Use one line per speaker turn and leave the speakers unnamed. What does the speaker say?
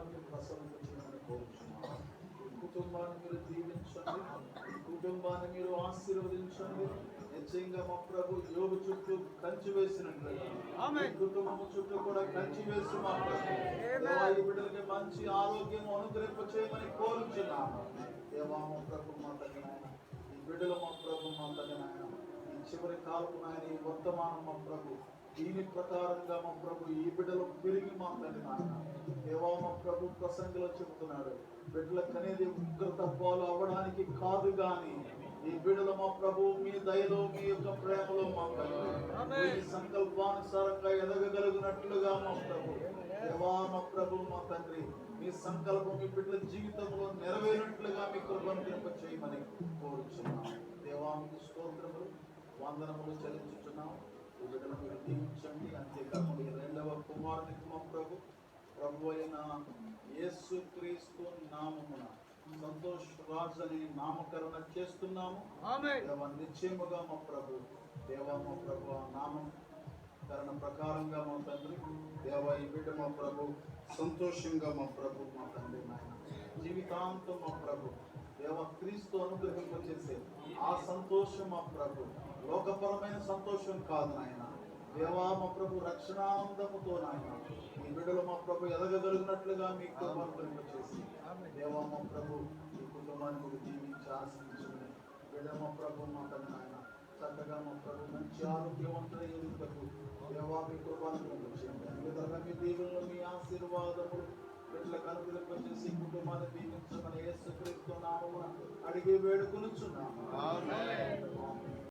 సమకూర్చమని కోరుచున్నాను ఈ కుటుంబాన్ని మీరు దీవించండి. కుటుంబాన్ని మీరు ఆశీర్వదించండి. నిశ్చయంగా మా ప్రభు యోగు చుట్టూ కంచి వేసినట్లుగా కుటుంబం చుట్టూ కూడా కంచి వేసి మా ప్రభు బిడ్డలకి మంచి ఆరోగ్యం అనుగ్రహింప చేయమని కోరుచున్నాను దేవా మా ప్రభు మా తగిన ఈ బిడ్డలు మా ప్రభు మా తగిన ఈ చివరి కాలపు నాయన ఈ వర్తమానం మా ప్రభు. దీని ప్రకారంగా మా ప్రభు ఈ బిడ్డలు పెరిగి మా తల్లి నాయన దేవా మా ప్రభు ప్రసంగంలో చెబుతున్నాడు. బిడ్డలకు అనేది ఉగ్రత పాలు అవ్వడానికి కాదు గాని ఈ బిడ్డలు మా ప్రభు మీ దయలో మీ యొక్క ప్రేమలో మా సంకల్పానుసారంగా ఎదగగలుగునట్లుగా మా ప్రభు. దేవా మా ప్రభు మా తండ్రి మీ సంకల్పం మీ బిడ్డల జీవితంలో నెరవేరినట్లుగా మీ కృపను కృప చేయమని కోరుచున్నాం. దేవా మీకు స్తోత్రములు వందనములు చెల్లించుచున్నాం. ఈ బిడ్డలు మీరు దీవించండి. అంతేకాకుండా రెండవ కుమారునికి మా ప్రభు అయిన యేసు క్రీస్తు నామమున సంతోష్ రాజ్ అని నామకరణ చేస్తున్నాము. దేవా నిశ్చయముగా మా ప్రభు దేవా మా ప్రభు ఆ నామం కరణ ప్రకారంగా మా తండ్రి దేవా ఈ బిడ్డ మా ప్రభు సంతోషంగా మా ప్రభు మా తండ్రి నాయన. జీవితాంతం మా ప్రభు దేవ క్రీస్తు అనుగ్రహింపచేసే ఆ సంతోషం మా ప్రభు. లోకపరమైన సంతోషం కాదు నాయన. దేవా మా ప్రభు రక్షణానందముతో నాయన ఈ బిడ్డలు మా ప్రభు ఎదగగలిగినట్లుగా మీ కృపను చేసి దేవా మా ప్రభు ఈ కుటుంబాన్ని మీరు జీవించి ఆశించండి బిడ్డ మా ప్రభు మా నాయన చక్కగా మా ప్రభు మంచి ఆరోగ్యవంతుల ఎదుగుటకు దేవా మీ అన్ని విధాలుగా మీ దీవులను మీ ఆశీర్వాదములు బిడ్డలకు అనుగ్రహించేసి ఈ కుటుంబాన్ని దీవించమని యేసుక్రీస్తు నామమున అడిగి వేడుకొనుచున్నాము.